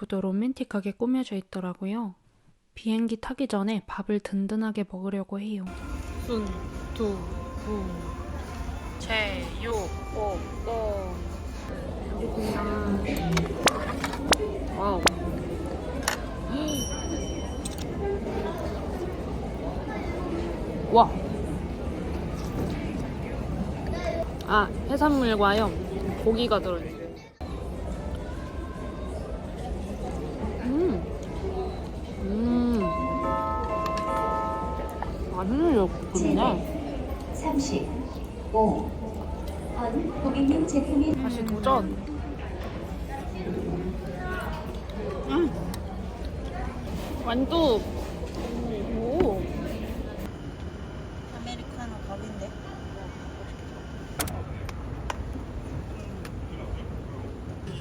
내부도 로맨틱하게 꾸며져 있더라고요. 비행기 타기 전에 밥을 든든하게 먹으려고 해요. 순, 두, 부, 제, 유, 오, 오. 와우. 와. 아, 해산물과요. 고기가 들어있어요. 맛있네요, 근데. 35. 번 고객님 제품이 다시 도전. 음. 완두. 오. 아메리카노 밥인데?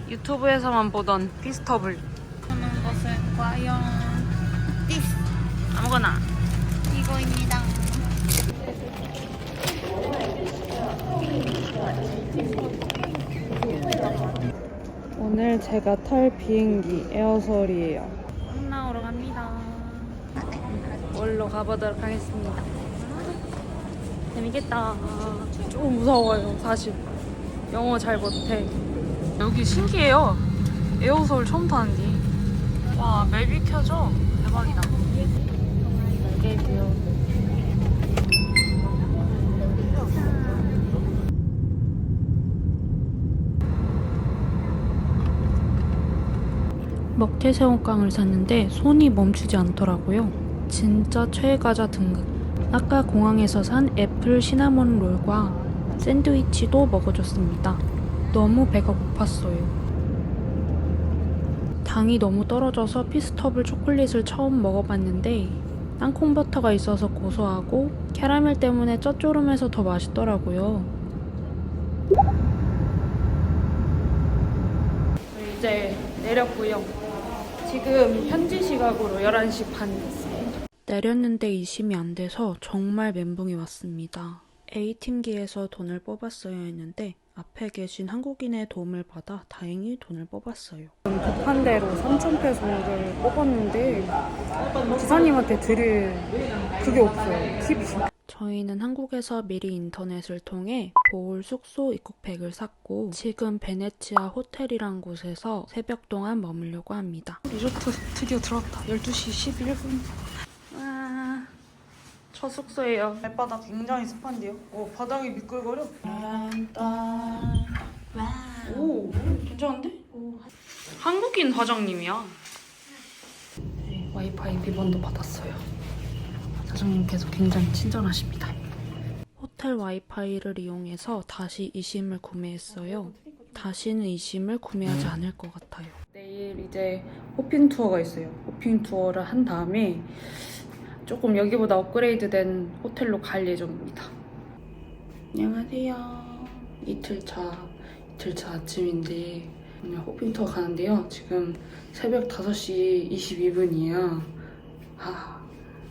유튜브에서만 보던 피스터블. 하는 것을 과연 아무거나. 이거입니다. 오늘 제가 탈 비행기 에어솔이에요. 홍나오로 갑니다. 월로 가보도록 하겠습니다. 재밌겠다. 조금 무서워요, 사실. 영어 잘 못해. 여기 신기해요. 에어솔 처음 타는데. 와, 맵이 켜져. 대박이다. 날개뷰. 먹태새우깡을 샀는데 손이 멈추지 않더라고요. 진짜 최애과자 등급. 아까 공항에서 산 애플 시나몬 롤과 샌드위치도 먹어줬습니다. 너무 배가 고팠어요. 당이 너무 떨어져서 피스터블 초콜릿을 처음 먹어봤는데 땅콩 버터가 있어서 고소하고 캐러멜 때문에 쩌조름해서 더 맛있더라고요. 이제 내렸고요. 지금 현지 시각으로 11시 반 됐습니다. 내렸는데 이심이 안 돼서 정말 멘붕이 왔습니다. A팀기에서 돈을 뽑았어야 했는데 앞에 계신 한국인의 도움을 받아 다행히 돈을 뽑았어요. 급한 대로 3,000페소를 뽑았는데 기사님한테 드릴 그게 없어요. 팁이. 저희는 한국에서 미리 인터넷을 통해 보울 숙소 입국팩을 샀고 지금 베네치아 호텔이란 곳에서 새벽 동안 머물려고 합니다. 리조트 드디어 들어왔다. 12시 11분. 와, 첫 숙소예요. 발바닥 굉장히 습한데요? 어, 바닥이 미끌거려. 오, 괜찮은데? 한국인 화장님이야. 네, 와이파이 비번도 받았어요. 사장님께서 굉장히 친절하십니다. 호텔 와이파이를 이용해서 다시 이심을 구매했어요. 다시는 이심을 구매하지 않을 것 같아요. 내일 이제 호핑 투어가 있어요. 호핑 투어를 한 다음에 조금 여기보다 업그레이드된 호텔로 갈 예정입니다. 안녕하세요. 이틀차, 이틀차 아침인데 오늘 호핑 투어 가는데요. 지금 새벽 5시 22분이에요. 아,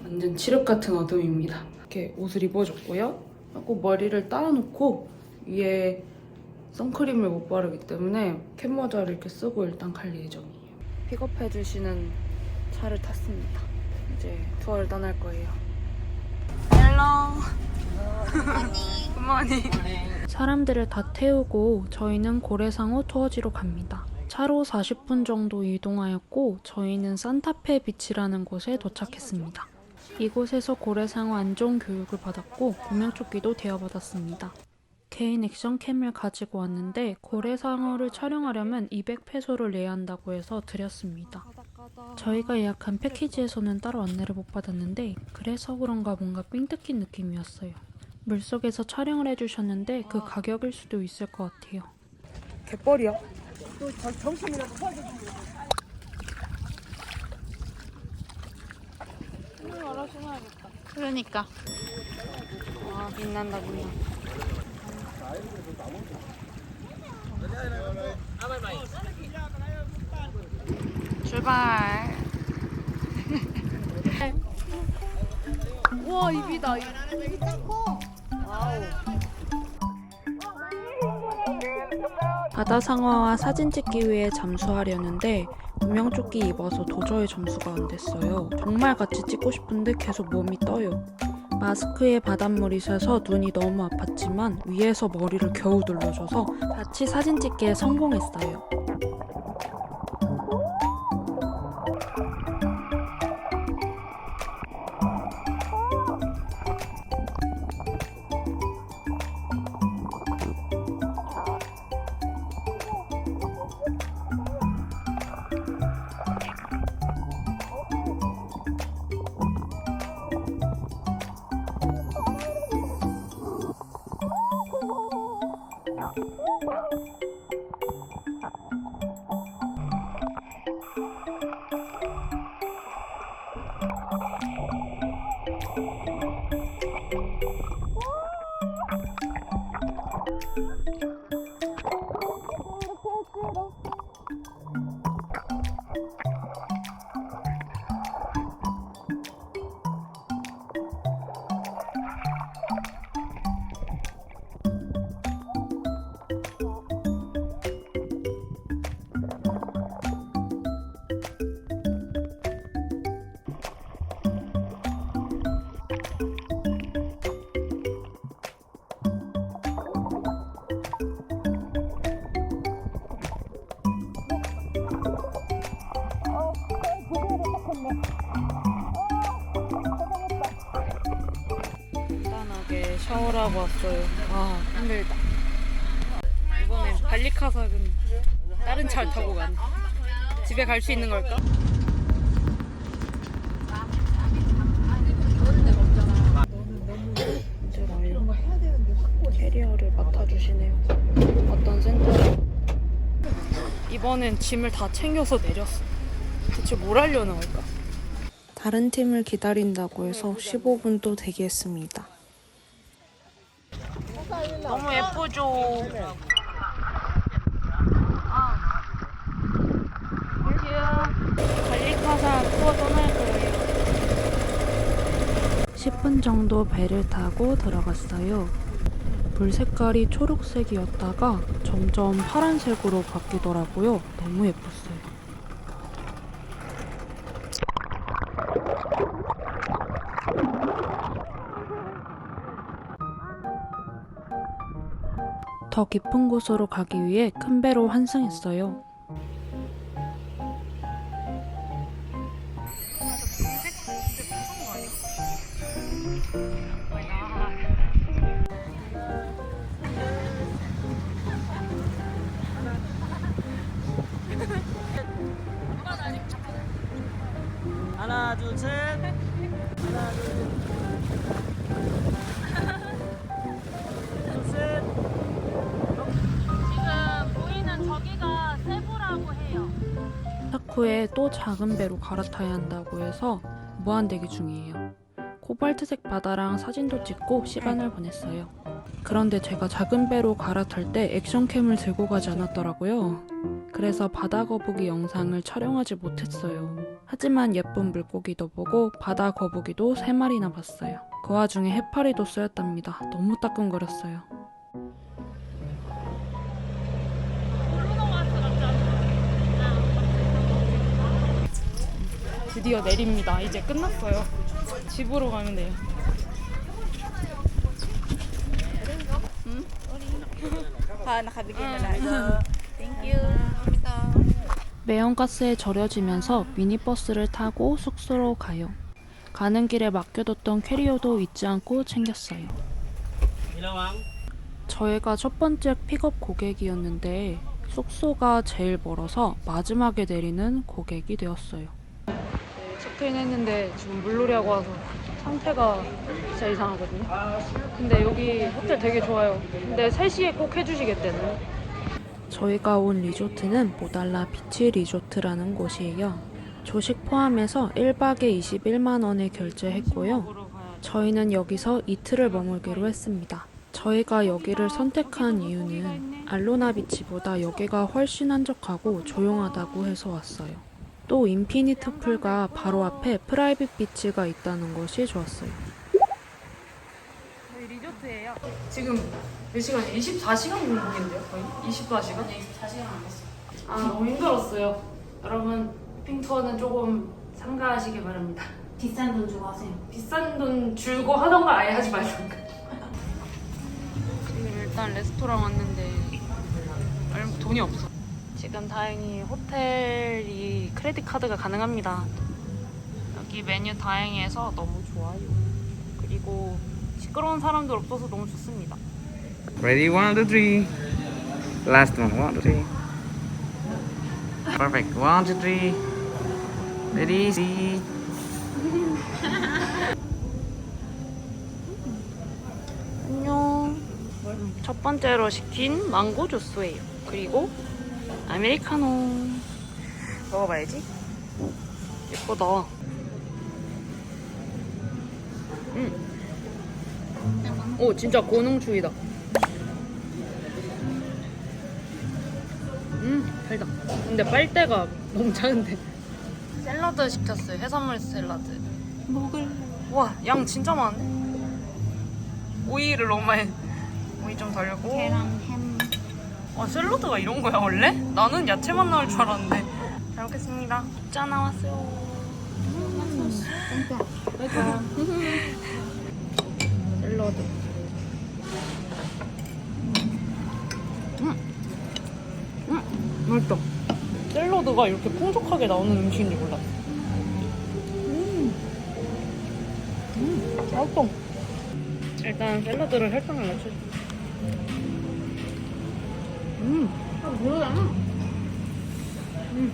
완전 칠흑 같은 어둠입니다. 이렇게 옷을 입어줬고요. 꼭 머리를 따놓고 위에 선크림을 못 바르기 때문에 캡모자를 이렇게 쓰고 일단 갈 예정이에요. 픽업해 주시는 차를 탔습니다. 이제 투어를 떠날 거예요. 헬로. 굿모닝. 사람들을 다 태우고 저희는 고래상어 투어지로 갑니다. 차로 40분 정도 이동하였고 저희는 산타페 비치라는 곳에 도착했습니다. 이곳에서 고래상어 안전 교육을 받았고 구명조끼도 대여받았습니다. 개인 액션캠을 가지고 왔는데 고래상어를 촬영하려면 200페소를 내야 한다고 해서 드렸습니다. 저희가 예약한 패키지에서는 따로 안내를 못 받았는데 그래서 그런가 뭔가 삥 뜯긴 느낌이었어요. 물속에서 촬영을 해주셨는데 그 가격일 수도 있을 것 같아요. 갯벌이야. 그러니까. 아 빛난다 빛나. 출발. 우와 입이다. 바다 상어와 사진 찍기 위해 잠수하려는데 구명조끼 입어서 도저히 점수가 안 됐어요. 정말 같이 찍고 싶은데 계속 몸이 떠요. 마스크에 바닷물이 새서 눈이 너무 아팠지만 위에서 머리를 겨우 눌러줘서 같이 사진 찍기에 성공했어요. 왔어요. 아 힘들다. 이번엔 발리카삭은 다른 차를 타고 가네. 집에 갈 수 있는 걸까? 캐리어를 맡아주시네요. 어떤 센터? 이번엔 짐을 다 챙겨서 내렸어. 대체 뭘 하려는 걸까? 다른 팀을 기다린다고 해서 15분도 대기했습니다. 너무 예쁘죠? 관리카사 투어 떠날 거예요. 10분 정도 배를 타고 들어갔어요. 물 색깔이 초록색이었다가 점점 파란색으로 바뀌더라고요. 너무 예뻤어요. 더 깊은 곳으로 가기 위해 큰 배로 환승했어요. 타쿠에 또 작은 배로 갈아타야 한다고 해서 무한대기 중이에요. 코발트색 바다랑 사진도 찍고 시간을 보냈어요. 그런데 제가 작은 배로 갈아탈 때 액션캠을 들고 가지 않았더라고요. 그래서 바다 거북이 영상을 촬영하지 못했어요. 하지만 예쁜 물고기도 보고 바다 거북이도 3마리나 봤어요. 그 와중에 해파리도 쓰였답니다. 너무 따끔거렸어요. 드디어 내립니다. 이제 끝났어요. 집으로 가면 돼요. 매연가스에 절여지면서 미니버스를 타고 숙소로 가요. 가는 길에 맡겨뒀던 캐리어도 잊지 않고 챙겼어요. 저희가 첫 번째 픽업 고객이었는데 숙소가 제일 멀어서 마지막에 내리는 고객이 되었어요. 체크인 했는데 지금 물놀이 하고 와서 상태가 진짜 이상하거든요. 근데 여기 호텔 되게 좋아요. 근데 3시에 꼭 해주시겠대는. 저희가 온 리조트는 모달라 비치 리조트라는 곳이에요. 조식 포함해서 1박에 21만 원에 결제했고요. 저희는 여기서 이틀을 머물기로 했습니다. 저희가 여기를 선택한 이유는 알로나 비치보다 여기가 훨씬 한적하고 조용하다고 해서 왔어요. 또 인피니트 풀과 바로 앞에 프라이빗 비치가 있다는 것이 좋았어요. 지금 몇 시간? 24시간 공복인데요, 거의? 24시간? 24시간 안 했어. 아, 너무 힘들었어요. 여러분, 핑투어는 조금 삼가하시길 바랍니다. 비싼 돈 주고 하세요. 비싼 돈 줄고 하던가 아예 하지 말던가. 지금 일단 레스토랑 왔는데 얼- 돈이 없어. 지금 다행히 호텔이 크레딧 카드가 가능합니다. 여기 메뉴 다행해서 너무 좋아요. 그리고 시끄러운 사람들 없어서 너무 좋습니다. Ready, one, two, three. Last one, one, two, three. Perfect, one, two, three. Ready, see. 안녕. 첫 번째로 시킨 망고 주스예요. 그리고 아메리카노. 먹어봐야지. 예쁘다. 음. 오, 진짜 고농축이다. 음, 달다. 근데 빨대가 너무 작은데. 샐러드 시켰어요. 해산물 샐러드. 먹을래. 와, 양 진짜 많은데? 오이를 너무 많이 오이 좀 덜고 계란, 햄. 와 샐러드가 이런 거야 원래? 나는 야채만 나올 줄 알았는데 잘 먹겠습니다 짠 나왔어요 샐러드 음. 음, 맛있다 샐러드가 이렇게 풍족하게 나오는 음식인지 몰랐어 음, 음 맛있어 일단 샐러드를 혈당을 맞춰줘. 음. 아, 뭐야? 음.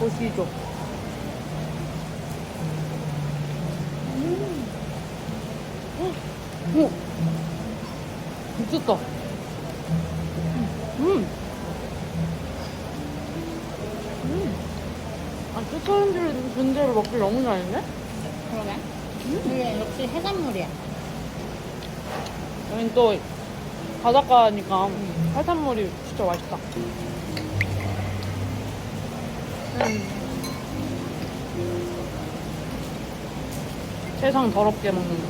보시죠. 음. 오. 미쳤다. 음. 아, 추천해준 분대로 먹길 너무 잘했네? 그러네. 이게 역시 해산물이야. 여긴 또 바닷가니까 해산물이 진짜 맛있다. 음. 세상 더럽게 먹는 거.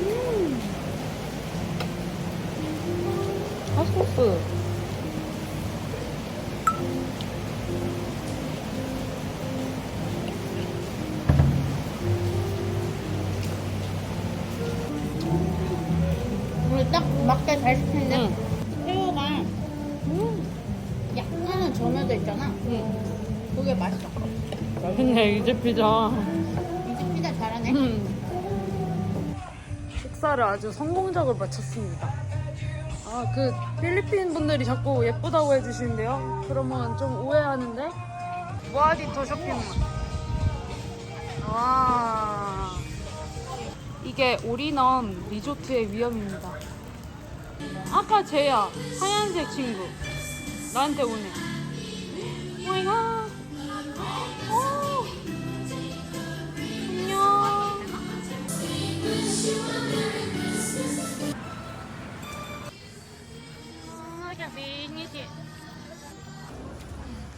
음. 핫소스. 있잖아. 응. 그게 맛있어. 맛있네, 이제 피자. 이집 피자 잘하네. 음. 식사를 아주 성공적으로 마쳤습니다. 아, 그 필리핀 분들이 자꾸 예쁘다고 해주시는데요. 그러면 좀 오해하는데. 모아디토 쇼핑몰. 와. 이게 올인원 리조트의 위험입니다. 아까 쟤야. 하얀색 친구. 나한테 오네.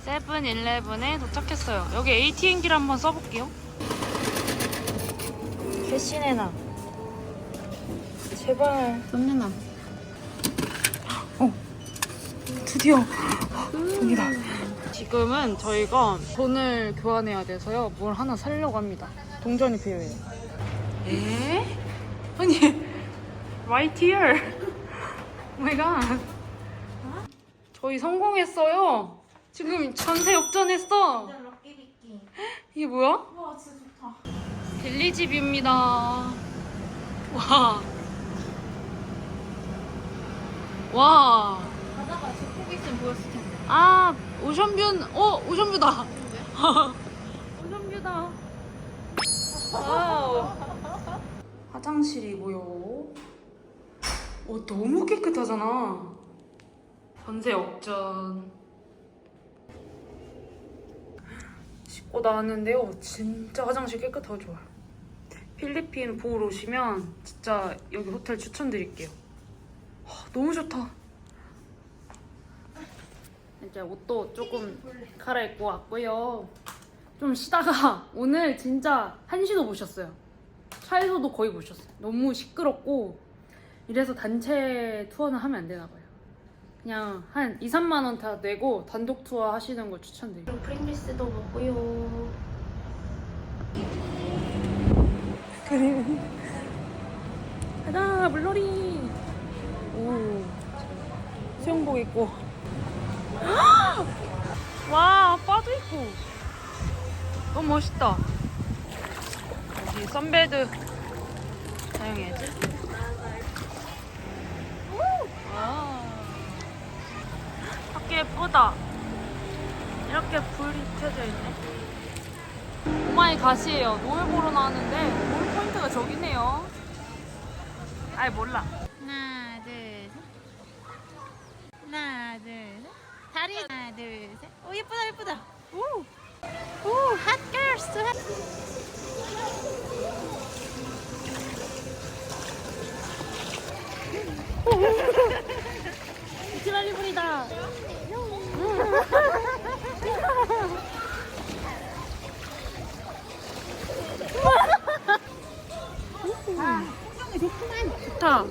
세븐일레븐에 도착했어요. 여기 ATM기를 한번 써볼게요. 캐시네나. 제발. 언니나. 드디어 돈이다. 지금은 저희가 돈을 교환해야 돼서요. 뭘 하나 사려고 합니다. 동전이 필요해요. 에? 아니, right here. Oh my god. 저희 성공했어요. 지금 전세 역전했어. 이게 뭐야? 와, 진짜 좋다. 빌리지 뷰입니다. 와. 와. 바다가 저쪽에 있으면 보였을 텐데. 아 오션뷰는 어 오션뷰다 와우 화장실이고요? 오 너무 깨끗하잖아. 전세 역전. 씻고 나왔는데요. 진짜 화장실 깨끗하고 좋아요. 필리핀 보러 오시면 진짜 여기 호텔 추천드릴게요. 와, 너무 좋다. 이제 옷도 조금 갈아입고 왔고요. 좀 쉬다가 오늘 진짜 한시도 못 쉬었어요. 차에서도 거의 못 쉬었어요. 너무 시끄럽고 이래서 단체 투어는 하면 안 되나 봐요. 그냥 한 2, 3만 원 다 내고 단독 투어 하시는 걸 추천드려요. 프링글스도 먹고요. 가자 물놀이. 오 수영복 입고. 와 아빠도 있고. 너무 멋있다. 여기 선베드 사용해야지. 와. 밖에 예쁘다. 이렇게 불이 켜져 있네. 오마이 갓이에요. 노을 보러 나왔는데 노을 포인트가 저기네요. 아이 몰라. 하나, 둘, 셋. 하나, 둘, 셋. 다리 하나, 둘, 셋. 오, 예쁘다, 예쁘다. 오! 오, 핫 핫. 지랄리분이다. 좋다.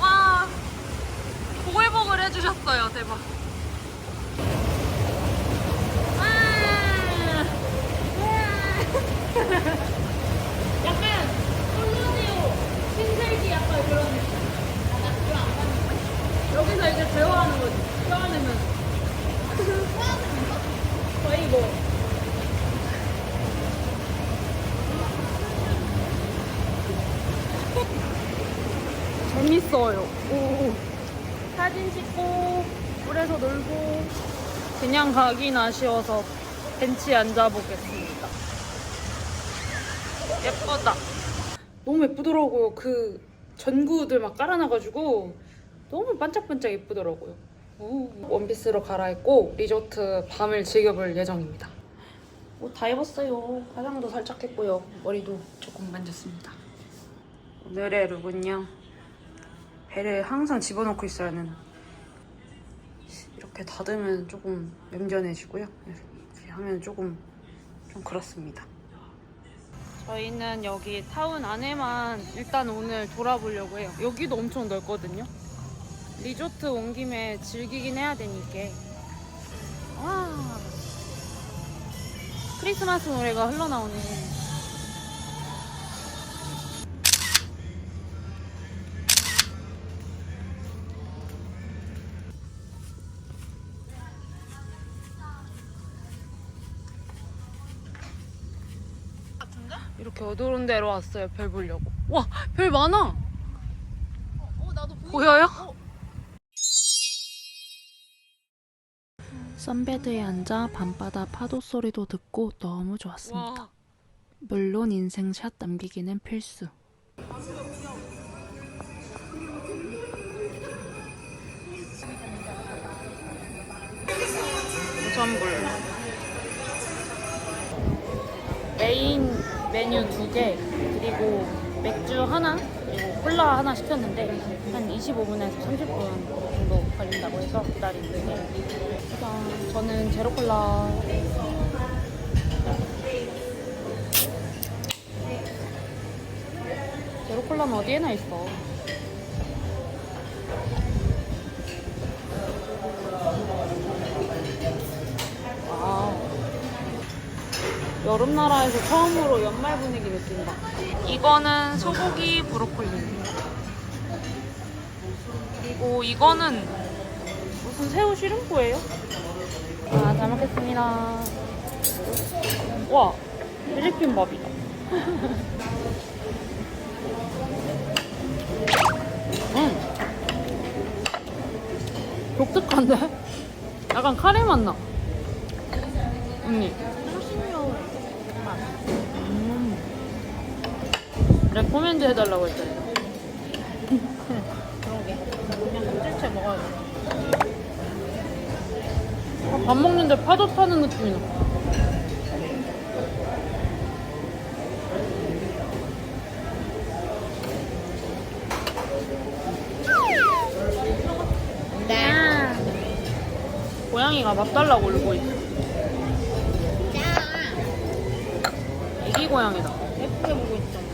와, 보글보글 해주셨어요. 대박. 약간 콜로니오 그런 느낌. 여기서 이제 대화하는 거지. 껴안으면. 거의 뭐. 재밌어요. 오. 사진 찍고, 물에서 놀고. 그냥 가긴 아쉬워서 벤치에 앉아보겠습니다. 예쁘다. 너무 예쁘더라고요. 그 전구들 막 깔아놔가지고 너무 반짝반짝 예쁘더라고요. 오. 원피스로 갈아입고 리조트 밤을 즐겨볼 예정입니다. 옷 다 입었어요. 화장도 살짝 했고요. 머리도 조금 만졌습니다. 오늘의 룩은요. 배를 항상 집어넣고 있어야 하는 이렇게 닫으면 조금 얌전해지고요. 이렇게 하면 조금 좀 그렇습니다. 저희는 여기 타운 안에만 일단 오늘 돌아보려고 해요. 여기도 엄청 넓거든요. 리조트 온 김에 즐기긴 해야 되니까. 와. 크리스마스 노래가 흘러나오네. 데로 왔어요. 별 보려고. 와, 별 많아. 보여요? 선베드에 앉아 밤바다 파도 소리도 듣고 너무 좋았습니다. 물론 인생샷 남기기는 필수. 우선불. 메뉴 두 개, 그리고 맥주 하나, 그리고 콜라 하나 시켰는데 한 25분에서 30분 정도 걸린다고 해서 기다리는데 일단 저는 제로 콜라 제로 콜라는 어디에나 있어. 여름 나라에서 처음으로 연말 분위기 느낀다. 이거는 소고기 브로콜리. 그리고 이거는 무슨 새우 시름프예요? 아, 잘 먹겠습니다. 와, 필리핀 밥이다. 음. 독특한데? 약간 카레 맛 나. 언니. 레코멘드 해달라고 했잖아요. 그러게. 그냥 껍질채 먹어야 돼. 아, 밥 먹는데 파도 타는 느낌이 나. 네. 고양이가 밥 달라고 울고 있어. 애기 고양이다. 예쁘게 보고 있잖아.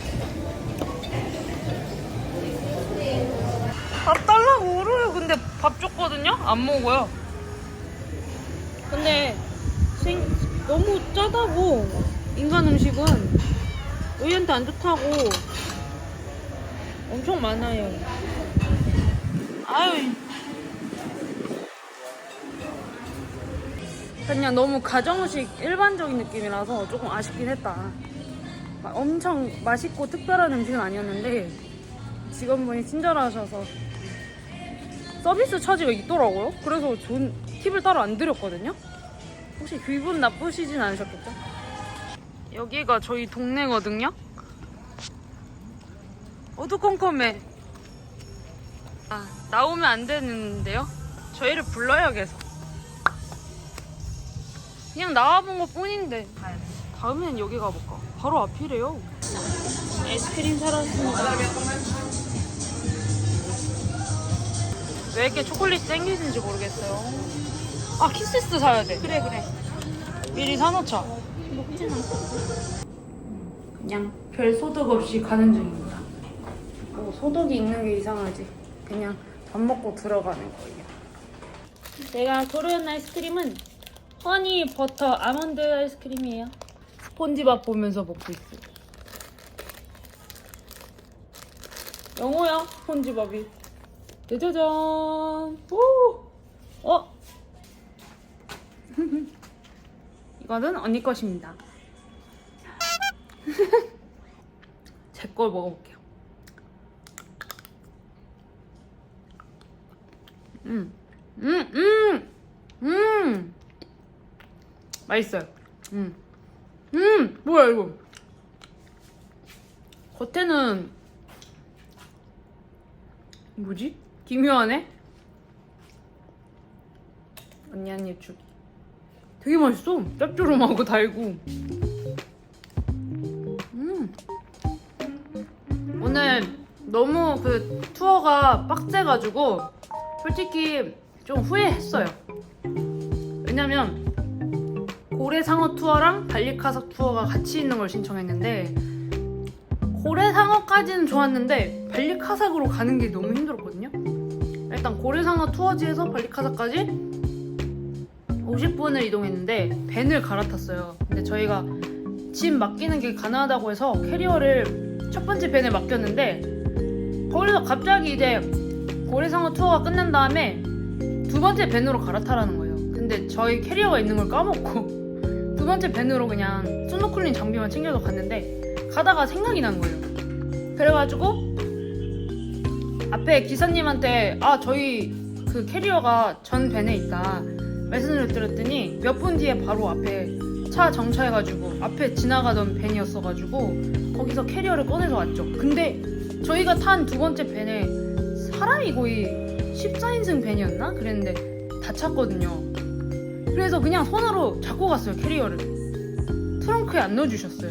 근데 밥 줬거든요? 안 먹어요. 근데 생, 너무 짜다고 인간 음식은 의한테 안 좋다고 엄청 많아요. 아유. 그냥 너무 가정식 일반적인 느낌이라서 조금 아쉽긴 했다. 막 엄청 맛있고 특별한 음식은 아니었는데 직원분이 친절하셔서 서비스 차지가 있더라고요. 그래서 좋은 팁을 따로 안 드렸거든요. 혹시 기분 나쁘시진 않으셨겠죠? 여기가 저희 동네거든요. 어두컴컴해. 아, 나오면 안 되는데요? 저희를 불러야겠어. 그냥 나와본 것 뿐인데. 다음엔 여기 가볼까? 바로 앞이래요. 아이스크림 사러 왔습니다. 왜 이렇게 초콜릿 땡기는지 모르겠어요. 아, 키스스 사야 돼. 그래, 그래. 미리 사놓자. 그냥 별 소득 없이 가는 중입니다. 뭐 소득이 있는 게 이상하지. 그냥 밥 먹고 들어가는 거예요. 제가 고른 아이스크림은 허니 버터 아몬드 아이스크림이에요. 스폰지밥 보면서 먹고 있어요. 영어야 스폰지밥이. 짜자잔. 오. 어. 이거는 언니 것입니다. 제 걸 먹어볼게요. 음, 음, 음, 음. 맛있어요. 음, 음, 뭐야 이거? 겉에는 뭐지? 기묘하네. 언니 한입 주기. 되게 맛있어. 짭조름하고 달고. 음. 오늘 너무 그 투어가 빡세가지고 솔직히 좀 후회했어요. 왜냐면 고래상어 투어랑 발리카삭 투어가 같이 있는 걸 신청했는데 고래상어까지는 좋았는데 발리카삭으로 가는 게 너무 힘들었거든요. 일단 고래상어 투어지에서 발리카삭까지 50분을 이동했는데 밴을 갈아탔어요. 근데 저희가 짐 맡기는 게 가능하다고 해서 캐리어를 첫 번째 밴에 맡겼는데 거기서 갑자기 이제 고래상어 투어가 끝난 다음에 두 번째 밴으로 갈아타라는 거예요. 근데 저희 캐리어가 있는 걸 까먹고 두 번째 밴으로 그냥 스노클링 장비만 챙겨서 갔는데 가다가 생각이 난 거예요. 그래가지고 앞에 기사님한테 아 저희 그 캐리어가 전 밴에 있다 말씀을 드렸더니 몇 분 뒤에 바로 앞에 차 정차해가지고 앞에 지나가던 밴이었어가지고 거기서 캐리어를 꺼내서 왔죠. 근데 저희가 탄 두 번째 밴에 사람이 거의 14인승 밴이었나? 그랬는데 다 찼거든요. 그래서 그냥 손으로 잡고 갔어요, 캐리어를. 트렁크에 안 넣어주셨어요.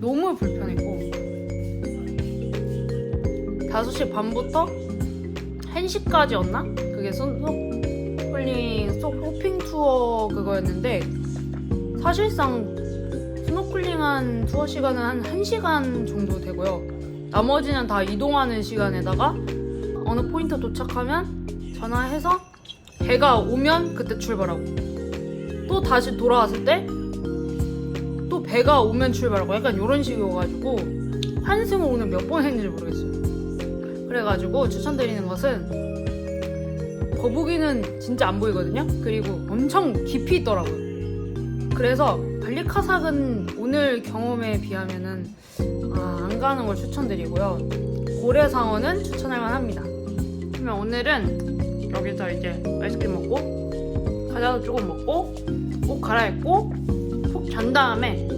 너무 불편했고. 5시 반부터 1시까지였나? 그게 스노클링 쇼핑 투어 그거였는데 사실상 스노클링한 투어 시간은 한 1시간 정도 되고요. 나머지는 다 이동하는 시간에다가 어느 포인트 도착하면 전화해서 배가 오면 그때 출발하고 또 다시 돌아왔을 때 또 배가 오면 출발하고 약간 이런 식이어가지고 환승을 오늘 몇 번 했는지 모르겠어요. 그래가지고 추천드리는 것은 거북이는 진짜 안 보이거든요. 그리고 엄청 깊이 있더라고요. 그래서 발리카삭은 오늘 경험에 비하면은 아, 안 가는 걸 추천드리고요. 고래상어는 추천할 만합니다. 그러면 오늘은 여기서 이제 아이스크림 먹고 과자도 조금 먹고 옷 갈아입고 푹 잔 다음에